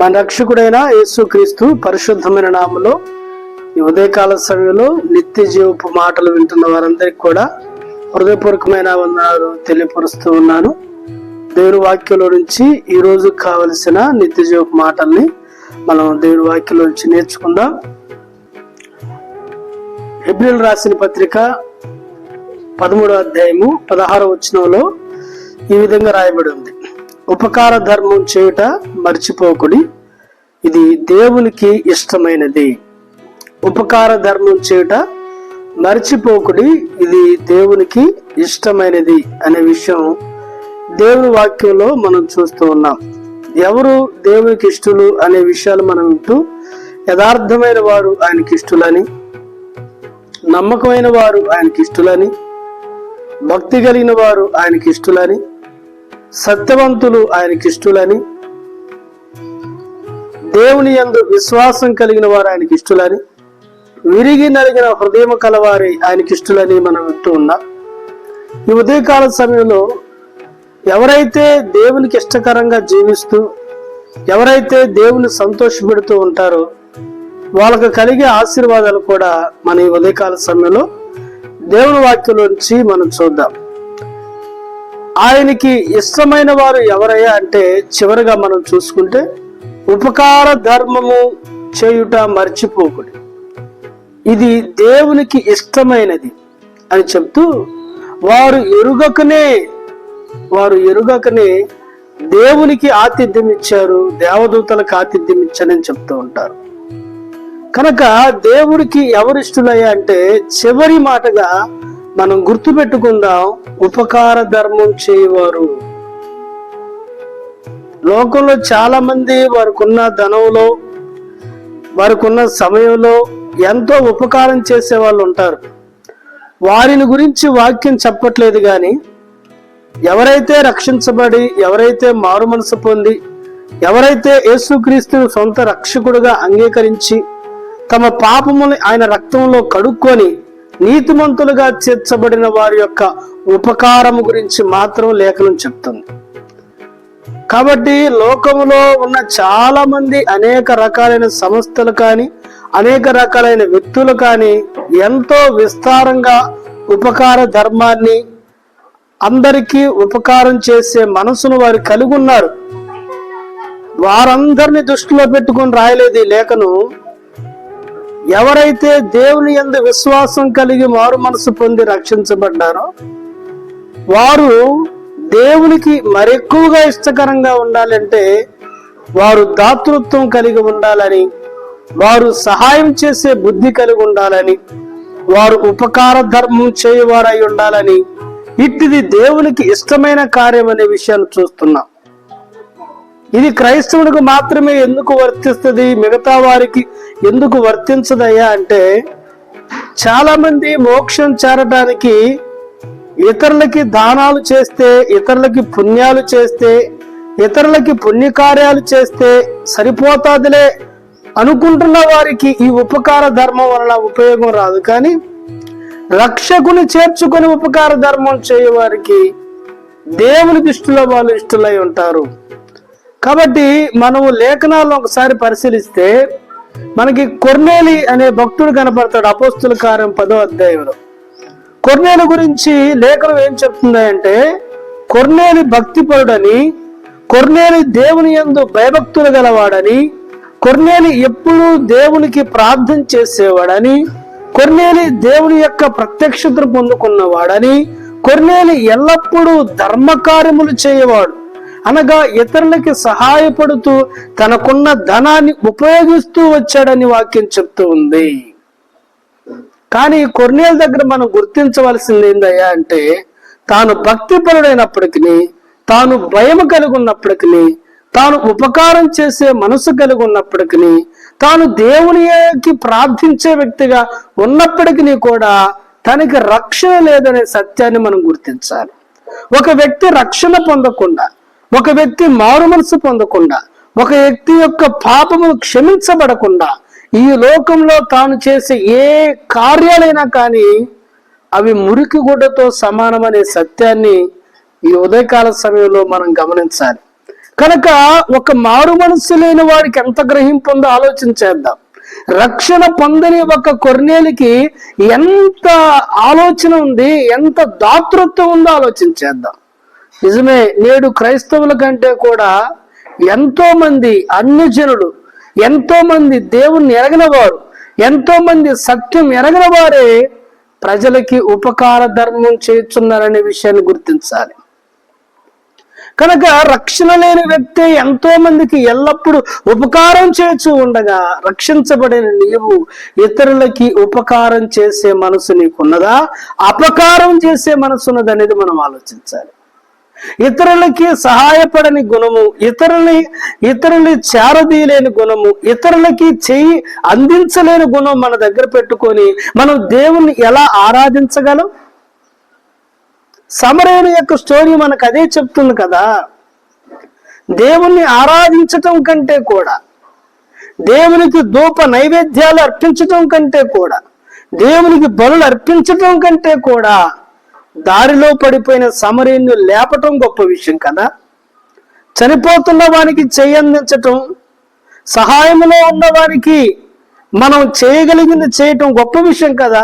మన రక్షకుడైన యేసుక్రీస్తు పరిశుద్ధమైన నామంలో ఈ ఉదయకాల సమయంలో నిత్య జీవపు మాటలు వింటున్న వారందరికీ కూడా హృదయపూర్వకమైన వందనాలు తెలియపరుస్తూ ఉన్నాను. దేవుని వాక్యంలో నుంచి ఈ రోజు కావలసిన నిత్య జీవపు మాటల్ని మనం దేవుని వాక్యంలో నుంచి నేర్చుకుందాం. ఎబ్రిల్ రాసిన పత్రిక పదమూడో అధ్యాయము పదహారో వచనంలో ఈ విధంగా రాయబడి ఉంది. ఉపకార ధర్మం చేయుట మర్చిపోకుడి. ఇది దేవునికి ఇష్టమైనది. ఉపకార ధర్మం చేయుట మర్చిపోకుడి. ఇది దేవునికి ఇష్టమైనది అనే విషయం దేవుని వాక్యంలో మనం చూస్తూ ఉన్నాం. ఎవరు దేవునికి ఇష్టలు అనే విషయాలు మనం వింటూ యథార్థమైన వారు ఆయనకి ఇష్టలని నమ్మకమైన వారు ఆయనకి ఇష్టలని భక్తి కలిగిన వారు ఆయనకి ఇష్టలని సత్యవంతులు ఆయనకి ఇష్టలని దేవుని యందు విశ్వాసం కలిగిన వారు ఆయనకి ఇష్టలని విరిగి నలిగిన హృదయం కలవారి ఆయనకి ఇష్టలని మనం వింటూ ఉన్నాం. ఈ ఉదయకాల సమయంలో ఎవరైతే దేవునికి ఇష్టకరంగా జీవిస్తూ ఎవరైతే దేవుని సంతోషపెడుతూ ఉంటారో వాళ్ళకు కలిగే ఆశీర్వాదాలు కూడా మన ఈ ఉదయకాల సమయంలో దేవుని వాక్యంలోంచి మనం చూద్దాం. ఆయనకి ఇష్టమైన వారు ఎవరయ్యా అంటే చివరిగా మనం చూసుకుంటే ఉపకార ధర్మము చేయుట మర్చిపోకుడి. ఇది దేవునికి ఇష్టమైనది అని చెప్తూ వారు ఎరుగకనే వారు ఎరుగకనే దేవునికి ఆతిథ్యం ఇచ్చారు దేవదూతలకు ఆతిథ్యం ఇచ్చారని చెప్తూ ఉంటారు. కనుక దేవుడికి ఎవరిష్టులయ్యా అంటే చివరి మాటగా మనం గుర్తుపెట్టుకుందాం ఉపకార ధర్మం చేయవారు. లోకంలో చాలా మంది వారికున్న ధనంలో వారికున్న సమయంలో ఎంతో ఉపకారం చేసే వాళ్ళు ఉంటారు. వారిని గురించి వాక్యం చెప్పట్లేదు కానీ ఎవరైతే రక్షించబడి ఎవరైతే మారు మనసు పొంది ఎవరైతే యేసుక్రీస్తుని సొంత రక్షకుడుగా అంగీకరించి తమ పాపముని ఆయన రక్తంలో కడుక్కొని నీతిమంతులుగా చేర్చబడిన వారి యొక్క ఉపకారము గురించి మాత్రం లేఖనం చెప్తుంది. కాబట్టి లోకంలో ఉన్న చాలా మంది అనేక రకాలైన సంస్థలు కానీ అనేక రకాలైన వ్యక్తులు కానీ ఎంతో విస్తారంగా ఉపకార ధర్మాన్ని అందరికీ ఉపకారం చేసే మనసును వారు కలిగి ఉన్నారు. వారందరిని దృష్టిలో పెట్టుకొని రాయలేదు ఈ లేఖను. ఎవరైతే దేవుని ఎందు విశ్వాసం కలిగి మారు మనసు పొంది రక్షించబడ్డారో వారు దేవునికి మరెక్కువగా ఇష్టకరంగా ఉండాలంటే వారు దాతృత్వం కలిగి ఉండాలని వారు సహాయం చేసే బుద్ధి కలిగి ఉండాలని వారు ఉపకార ధర్మం చేయవారై ఉండాలని ఇట్టిది దేవునికి ఇష్టమైన కార్యం అనే విషయాన్ని చూస్తున్నాం. ఇది క్రైస్తవుడికి మాత్రమే ఎందుకు వర్తిస్తుంది? మిగతా వారికి ఎందుకు వర్తించదయ్యా అంటే చాలా మంది మోక్షం చేరడానికి ఇతరులకి దానాలు చేస్తే ఇతరులకి పుణ్యాలు చేస్తే ఇతరులకి పుణ్యకార్యాలు చేస్తే సరిపోతాదిలే అనుకుంటున్న వారికి ఈ ఉపకార ధర్మం వలన ఉపయోగం రాదు. కానీ రక్షకుని చేర్చుకొని ఉపకార ధర్మం చేయవారికి దేవుని దృష్టిలో వాళ్ళు ఇష్టలై ఉంటారు. కాబట్టి మనము లేఖనాలను ఒకసారి పరిశీలిస్తే మనకి కొర్నేలి అనే భక్తుడు కనపడతాడు అపోస్తుల కార్యం పదో అధ్యాయంలో. కొర్నేలు గురించి లేఖనం ఏం చెప్తుంది అంటే కొర్నేలి భక్తిపరుడని కొర్నేలి దేవుని యందు భయభక్తులు గలవాడని కొర్నేలి ఎప్పుడూ దేవునికి ప్రార్థన చేసేవాడని కొర్నేలి దేవుని యొక్క ప్రత్యక్షతను పొందుకున్నవాడని కొర్నేలి ఎల్లప్పుడూ ధర్మకార్యములు చేయవాడు. అనగా ఇతరులకి సహాయపడుతూ తనకున్న ధనాన్ని ఉపయోగిస్తూ వచ్చాడని వాక్యం చెప్తూ ఉంది. కానీ కొర్నేల దగ్గర మనం గుర్తించవలసింది ఏందయ్యా అంటే తాను భక్తిపరుడైనప్పటికీ తాను భయం కలిగి ఉన్నప్పటికీ తాను ఉపకారం చేసే మనసు కలిగి ఉన్నప్పటికీ తాను దేవునికి ప్రార్థించే వ్యక్తిగా ఉన్నప్పటికీ కూడా తనకి రక్షణ లేదనే సత్యాన్ని మనం గుర్తించాలి. ఒక వ్యక్తి రక్షణ పొందకుండా ఒక వ్యక్తి మారు మనసు పొందకుండా ఒక వ్యక్తి యొక్క పాపము క్షమించబడకుండా ఈ లోకంలో తాను చేసే ఏ కార్యాలైనా కానీ అవి మురికి గుడ్డతో సమానమనే సత్యాన్ని ఈ ఉదయకాల సమయంలో మనం గమనించాలి. కనుక ఒక మారు మనసు లేని వాడికి ఎంత గ్రహింపుందో ఆలోచించేద్దాం రక్షణ పొందని ఒక కొర్నేలికి ఎంత ఆలోచన ఉంది ఎంత దాతృత్వం ఉందో ఆలోచించేద్దాం నిజమే నేడు క్రైస్తవుల కంటే కూడా ఎంతో మంది అన్యజనుడు ఎంతో మంది దేవుణ్ణి ఎరగినవారు ఎంతో మంది సత్యం ఎరగిన వారే ప్రజలకి ఉపకార ధర్మం చేస్తున్నారనే విషయాన్ని గుర్తించాలి. కనుక రక్షణ లేని వ్యక్తి ఎంతో మందికి ఎల్లప్పుడూ ఉపకారం చేస్తూ ఉండగా రక్షించబడిన నీవు ఇతరులకి ఉపకారం చేసే మనసు నీకున్నదా? అపకారం చేసే మనసు ఉన్నదనేది మనం ఆలోచించాలి. ఇతరులకి సహాయపడని గుణము ఇతరుని ఇతరులని చేరదీయలేని గుణము ఇతరులకి చేయి అందించలేని గుణం మన దగ్గర పెట్టుకొని మనం దేవుణ్ణి ఎలా ఆరాధించగలం? సమరేణు యొక్క స్టోరీ మనకు అదే చెప్తుంది కదా. దేవుణ్ణి ఆరాధించటం కంటే కూడా దేవునికి ధూప నైవేద్యాలు అర్పించటం కంటే కూడా దేవునికి బలులు అర్పించటం కంటే కూడా దారిలో పడిపోయిన సమరేణ్ణి లేపటం గొప్ప విషయం కదా? చనిపోతున్న వానికి చేయందించటం సహాయంలో ఉన్న వారికి మనం చేయగలిగింది చేయటం గొప్ప విషయం కదా?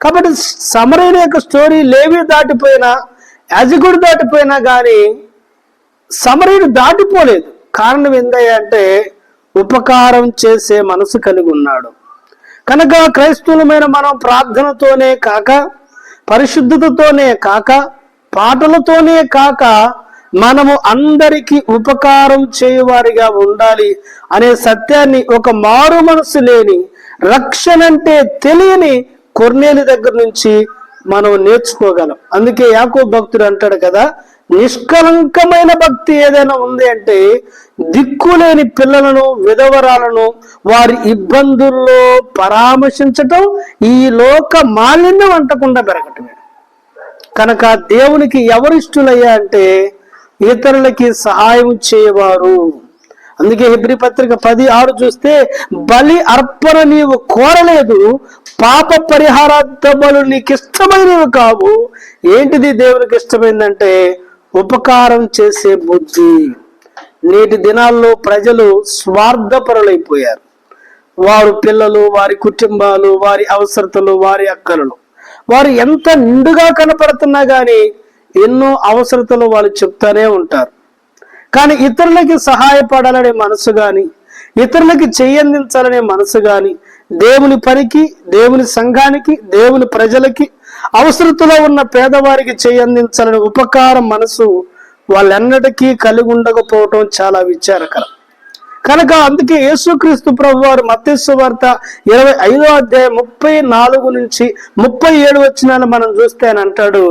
కాబట్టి సమరేణి యొక్క స్టోరీ లేవి దాటిపోయినా యాజకుడు దాటిపోయినా కానీ సమరీడు దాటిపోలేదు. కారణం ఏందంటే అంటే ఉపకారం చేసే మనసు కలిగి ఉన్నాడు. కనుక క్రైస్తవులమైన మనం ప్రార్థనతోనే కాక పరిశుద్ధతతోనే కాక పాటలతోనే కాక మనము అందరికీ ఉపకారం చేయువారిగా ఉండాలి అనే సత్యాన్ని ఒక మారు మనసు లేని రక్షణ అంటే తెలియని కొర్నేలి దగ్గర నుంచి మనం నేర్చుకోగలం. అందుకే యాకో భక్తుడు అంటాడు కదా నిష్కలంకమైన భక్తి ఏదైనా ఉంది అంటే దిక్కులేని పిల్లలను విధవరాలను వారి ఇబ్బందుల్లో పరామర్శించటం ఈ లోక మాలిన్యం అంటకుండా పెరగటమే. కనుక దేవునికి ఎవరు ఇష్టలయ్యా అంటే ఇతరులకి సహాయం చేయవారు. అందుకే హెబ్రి పత్రిక పది ఆరు చూస్తే బలి అర్పణ నీవు కోరలేదు పాప పరిహారార్థ బలు నీకు ఇష్టమైనవి కావు. ఏంటిది దేవునికి ఇష్టమైందంటే ఉపకారం చేసే బుద్ధి. నేటి దినాల్లో ప్రజలు స్వార్థపరులైపోయారు. వారు పిల్లలు వారి కుటుంబాలు వారి అవసరతలు వారి అక్కలు వారు ఎంత నిండుగా కనపడుతున్నా కానీ ఎన్నో అవసరతలు వాళ్ళు చెప్తానే ఉంటారు. కానీ ఇతరులకి సహాయపడాలనే మనసు కానీ ఇతరులకి చేయందించాలనే మనసు కానీ దేవుని పనికి దేవుని సంఘానికి దేవుని ప్రజలకి అవసరతలో ఉన్న పేదవారికి చేయందించాలనే ఉపకారం మనసు వాళ్ళెన్నటికీ కలిగి ఉండకపోవటం చాలా విచారకరం. కనుక అందుకే యేసుక్రీస్తు ప్రభు వారు మత్స్సు వార్త ఇరవై ఐదో అధ్యాయం ముప్పై నాలుగు నుంచి ముప్పై ఏడు వచ్చినాను మనం చూస్తే అని అంటాడు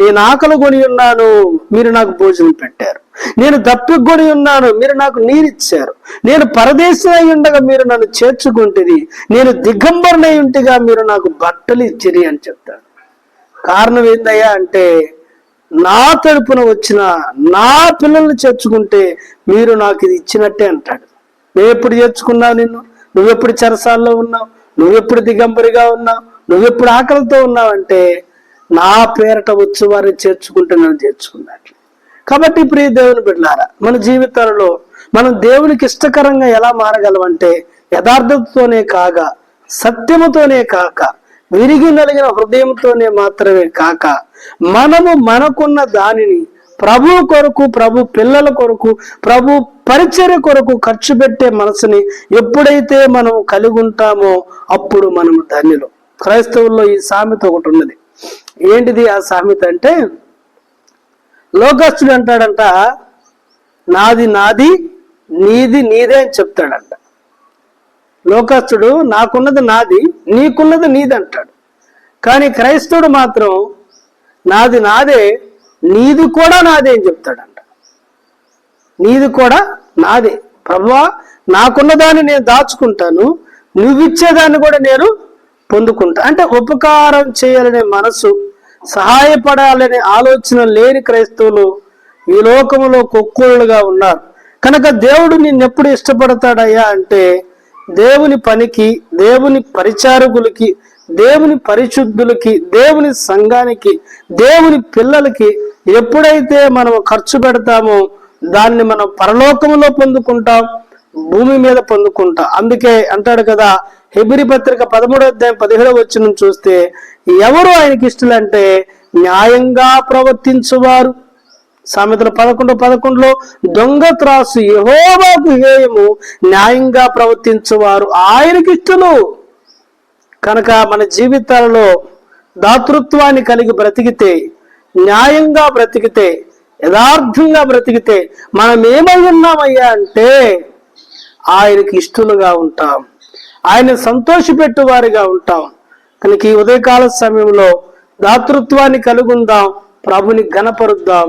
నేను ఆకలి కొని ఉన్నాను మీరు నాకు భోజనం పెట్టారు. నేను దప్పిగొని ఉన్నాను మీరు నాకు నీరిచ్చారు. నేను పరదేశం అయి ఉండగా మీరు నన్ను చేర్చుకుంటుంది నేను దిగంబరనై ఉంటిగా మీరు నాకు బట్టలు ఇచ్చిరి అని చెప్తాడు. కారణం ఏందయ్యా అంటే నా తరపున వచ్చిన నా పిల్లల్ని చేర్చుకుంటే మీరు నాకు ఇది ఇచ్చినట్టే అంటాడు. నువ్వెప్పుడు చేర్చుకున్నావు నిన్ను? నువ్వెప్పుడు చెరసాల్లో ఉన్నావు? నువ్వెప్పుడు దిగంబరిగా ఉన్నావు? నువ్వెప్పుడు ఆకలితో ఉన్నావంటే నా పేరట వచ్చి వారిని చేర్చుకుంటే నన్ను చేర్చుకున్నట్లు. కాబట్టి ప్రియ దేవుని బిడ్డారా మన జీవితాలలో మనం దేవునికి ఇష్టకరంగా ఎలా మారగలమంటే యథార్థతతోనే కాగా సత్యముతోనే కాక విరిగి నలిగిన హృదయంతోనే మాత్రమే కాక మనము మనకున్న దానిని ప్రభు కొరకు ప్రభు పిల్లల కొరకు ప్రభు పరిచర్య కొరకు ఖర్చు పెట్టే మనసుని ఎప్పుడైతే మనం కలిగి ఉంటామో అప్పుడు మనం ధన్యులు. క్రైస్తవుల్లో ఈ సామెత ఒకటి ఉన్నది. ఏంటిది ఆ సామెత అంటే లోకస్తుడు అంటాడంట నాది నాది నీది నీదే అని చెప్తాడంట. లోకస్తుడు నాకున్నది నాది నీకున్నది నీది అంటాడు కానీ క్రైస్తవుడు మాత్రం నాది నాదే నీది కూడా నాదే అని చెప్తాడంట. నీది కూడా నాదే. ప్రభా నాకున్న దాన్ని నేను దాచుకుంటాను నువ్విచ్చేదాన్ని కూడా నేను పొందుకుంటా. అంటే ఉపకారం చేయాలనే మనసు సహాయపడాలనే ఆలోచన లేని క్రైస్తవులు ఈ లోకములో కొక్కులుగా ఉన్నారు. కనుక దేవుడు నిన్నెప్పుడు ఇష్టపడతాడయ్యా అంటే దేవుని పనికి దేవుని పరిచారకులకి దేవుని పరిశుద్ధులకి దేవుని సంఘానికి దేవుని పిల్లలకి ఎప్పుడైతే మనం ఖర్చు పెడతామో దాన్ని మనం పరలోకంలో పొందుకుంటాం భూమి మీద పొందుకుంటాం. అందుకే అంటాడు కదా హెబిరి పత్రిక పదమూడో అధ్యాయం పదిహేడవ వచ్చిన చూస్తే ఎవరు ఆయనకి ఇష్టలంటే న్యాయంగా ప్రవర్తించువారు. సామెతలు పదకొండు పదకొండులో దొంగ త్రాసు యహోబాకు హేయము న్యాయంగా ప్రవర్తించేవారు ఆయనకి ఇష్టలు కనుక మన జీవితాలలో దాతృత్వాన్ని కలిగి బ్రతికితే న్యాయంగా బ్రతికితే యథార్థంగా బ్రతికితే మనం ఏమై ఉన్నామయ్యా అంటే ఆయనకి ఇష్టలుగా ఉంటాం. ఆయన సంతోషపెట్టువారిగా ఉంటాం. కనుక ఈ ఉదయకాల సమయంలో దాతృత్వాన్ని కలుగుందాం. ప్రభుని ఘనపరుద్దాం.